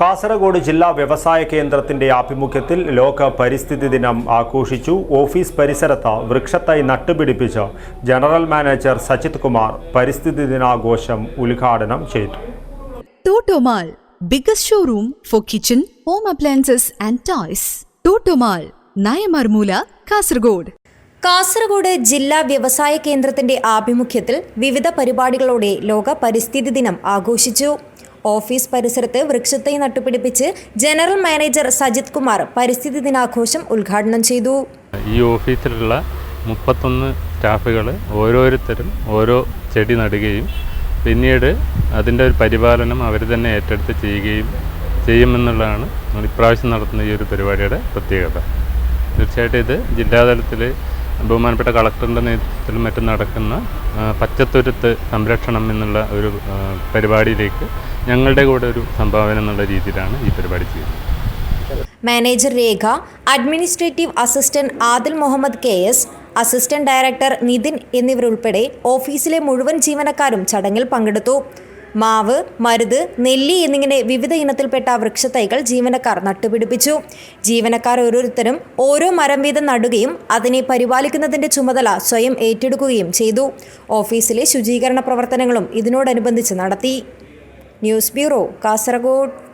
കാസർഗോഡ് ജില്ലാ വ്യവസായ കേന്ദ്രത്തിന്റെ ആഭിമുഖ്യത്തിൽ ലോക പരിസ്ഥിതി ദിനം ആഘോഷിച്ചു. ഓഫീസ് പരിസരത്ത് വൃക്ഷത്തൈ നട്ടുപിടിപ്പിച്ച് ജനറൽ മാനേജർ സജിത് കുമാർ പരിസ്ഥിതി ദിനാഘോഷം ഉദ്ഘാടനം ചെയ്തു. Toto Mall biggest showroom for kitchen home appliances and toys. Toto Mall Nayamarmoola Kasaragod. Kasaragod ജില്ലാ വ്യവസായ കേന്ദ്രത്തിന്റെ ആഭിമുഖ്യത്തിൽ വിവിധ പരിപാടികളോടെ ലോക പരിസ്ഥിതി ദിനം ആഘോഷിച്ചു. ഓഫീസ് പരിസരത്ത് വൃക്ഷത്തെ നട്ടുപിടിപ്പിച്ച് ജനറൽ മാനേജർ സജിത് കുമാർ പരിസ്ഥിതി ദിനാഘോഷം ഉദ്ഘാടനം ചെയ്തു. ഈ ഓഫീസിലുള്ള മുപ്പത്തൊന്ന് സ്റ്റാഫുകൾ ഓരോരുത്തരും ഓരോ ചെടി നടുകയും പിന്നീട് അതിന്റെ ഒരു പരിപാലനം അവർ തന്നെ ഏറ്റെടുത്ത് ചെയ്യുകയും ചെയ്യുമെന്നുള്ളതാണ് ഇപ്രാവശ്യം നടത്തുന്ന ഈ ഒരു പരിപാടിയുടെ പ്രത്യേകത. തീർച്ചയായിട്ടും ഇത് ജില്ലാതലത്തിൽ ബഹുമാനപ്പെട്ട കളക്ടറിന്റെ നേതൃത്വത്തിലും മറ്റും നടക്കുന്ന പച്ചത്തുരുത്ത് സംരക്ഷണം എന്നുള്ള ഒരു പരിപാടിയിലേക്ക് ഞങ്ങളുടെ കൂടെ ഒരു സംഭാവന എന്നുള്ള രീതിയിലാണ് ഈ പരിപാടി ചെയ്യുന്നത്. Manager Rekha administrative assistant Adil Muhammad K S assistant director Nithin എന്നിവരുൾപ്പെടെ ഓഫീസിലെ മുഴുവൻ ജീവനക്കാരും ചടങ്ങിൽ പങ്കെടുത്തു. മാവ് മരുത് നെല്ലി എന്നിങ്ങനെ വിവിധ ഇനത്തിൽപ്പെട്ട വൃക്ഷത്തൈകൾ ജീവനക്കാർ നട്ടുപിടിപ്പിച്ചു. ജീവനക്കാർ ഓരോരുത്തരും ഓരോ മരം വീതം നടുകയും അതിനെ പരിപാലിക്കുന്നതിന്റെ ചുമതല സ്വയം ഏറ്റെടുക്കുകയും ചെയ്തു. ഓഫീസിലെ ശുചീകരണ പ്രവർത്തനങ്ങളും ഇതിനോടനുബന്ധിച്ച് നടത്തി. News bureau Kasaragod.